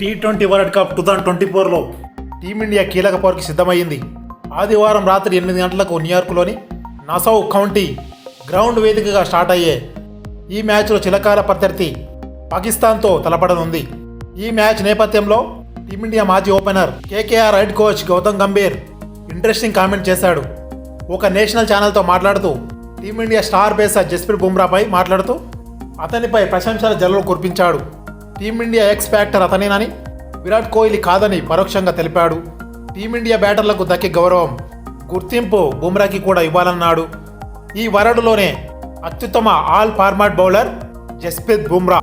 T twenty world cup two thousand twenty ఫోర్లో team India కీలక పోరుకి సిద్ధమైంది ఆదివారం రాత్రి ఎనిమిది గంటలకు న్యూయార్క్లోని నసౌ కౌంటీ గ్రౌండ్ వేదికగా స్టార్ట్ అయ్యే ఈ మ్యాచ్లో చిలకాల ప్రత్యర్థి పాకిస్తాన్తో తలపడనుంది. ఈ మ్యాచ్ నేపథ్యంలో టీమిండియా మాజీ opener KKR head coach Gautam Gambhir interesting comment చేశాడు. ఒక నేషనల్ ఛానల్తో మాట్లాడుతూ team India star pacer Jasprit బుమ్రాపై మాట్లాడుతూ అతనిపై ప్రశంసల జల్లు కురిపించాడు. టీమిండియా ఎక్స్ ఫ్యాక్టర్ అతనేనని విరాట్ కోహ్లీ కాదని పరోక్షంగా తెలిపాడు. టీమిండియా బ్యాటర్లకు దక్కే గౌరవం గుర్తింపు బుమ్రాకి కూడా ఇవ్వాలన్నాడు. ఈ వరడులోనే అత్యుత్తమ all format bowler Jasprit Bumrah.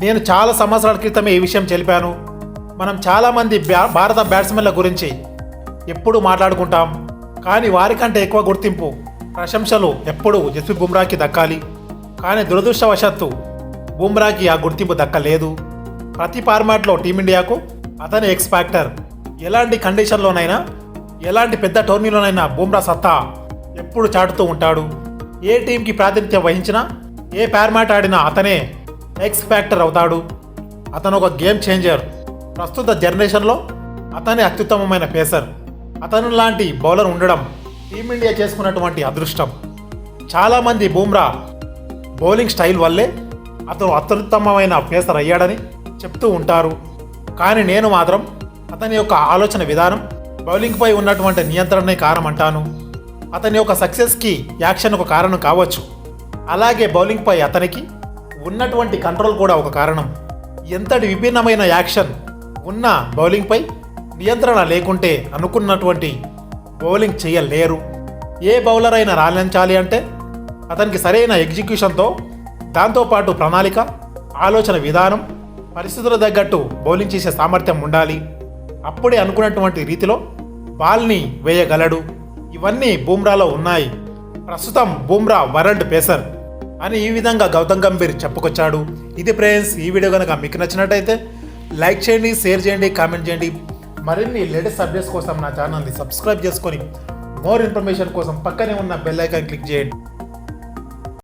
నేను చాలా సంవత్సరాల క్రితమే ఈ విషయం తెలిపాను. మనం చాలామంది బ్యా- భారత బ్యాట్స్మెన్ల గురించి ఎప్పుడు మాట్లాడుకుంటాం. కానీ వారికంటే ఎక్కువ గుర్తింపు ప్రశంసలు ఎప్పుడు జస్ప్రీత్ బుమ్రాకి దక్కాలి. కానీ దురదృష్టవశాత్తు బుమ్రాకి ఆ గుర్తింపు దక్కలేదు. ప్రతి ఫార్మాట్లో టీమిండియాకు అతని ఎక్స్ ఫ్యాక్టర్ ఎలాంటి కండిషన్లోనైనా ఎలాంటి పెద్ద టోర్నీలోనైనా బుమ్రా సత్తా ఎప్పుడు చాటుతూ ఉంటాడు. ఏ టీంకి ప్రాతినిధ్యం వహించినా ఏ ఫార్మాట్ ఆడినా అతనే ఎక్స్ ఫ్యాక్టర్ అవుతాడు. అతను ఒక గేమ్ చేంజర్. ప్రస్తుత జనరేషన్లో అతనే అత్యుత్తమమైన పేసర్. అతను లాంటి బౌలర్ ఉండడం టీమిండియా చేసుకున్నటువంటి అదృష్టం. చాలామంది బూమ్రా బౌలింగ్ స్టైల్ వల్లే అతను అత్యుత్తమమైన పేసర్ అయ్యాడని చెప్తూ ఉంటారు. కానీ నేను మాత్రం అతని యొక్క ఆలోచన విధానం బౌలింగ్పై ఉన్నటువంటి నియంత్రణే కారణం అంటాను అతని యొక్క సక్సెస్కి యాక్షన్ ఒక కారణం కావచ్చు. అలాగే బౌలింగ్పై అతనికి ఉన్నటువంటి కంట్రోల్ కూడా ఒక కారణం. ఎంతటి విభిన్నమైన యాక్షన్ ఉన్న బౌలింగ్పై నియంత్రణ లేకుంటే అనుకున్నటువంటి బౌలింగ్ చేయలేరు. ఏ బౌలర్ అయినా రాణించాలి అంటే అతనికి సరైన ఎగ్జిక్యూషన్తో దాంతోపాటు ప్రణాళిక ఆలోచన విధానం పరిస్థితుల తగ్గట్టు బౌలింగ్ చేసే సామర్థ్యం ఉండాలి. అప్పుడే అనుకున్నటువంటి రీతిలో బాల్ని వేయగలడు. ఇవన్నీ బూమ్రాలో ఉన్నాయి. ప్రస్తుతం బూమ్రా వరల్డ్ పేసర్ అని ఈ విధంగా గౌతమ్ గంభీర్ చెప్పుకొచ్చాడు. ఇది ఫ్రెండ్స్ ఈ వీడియో కనుక మీకు నచ్చినట్టయితే లైక్ చేయండి షేర్ చేయండి కామెంట్ చేయండి. మరిన్ని లేటెస్ట్ అప్డేట్స్ కోసం నా ఛానల్ని సబ్స్క్రైబ్ చేసుకొని మోర్ ఇన్ఫర్మేషన్ కోసం పక్కనే ఉన్న బెల్ ఐకాన్ క్లిక్ చేయండి.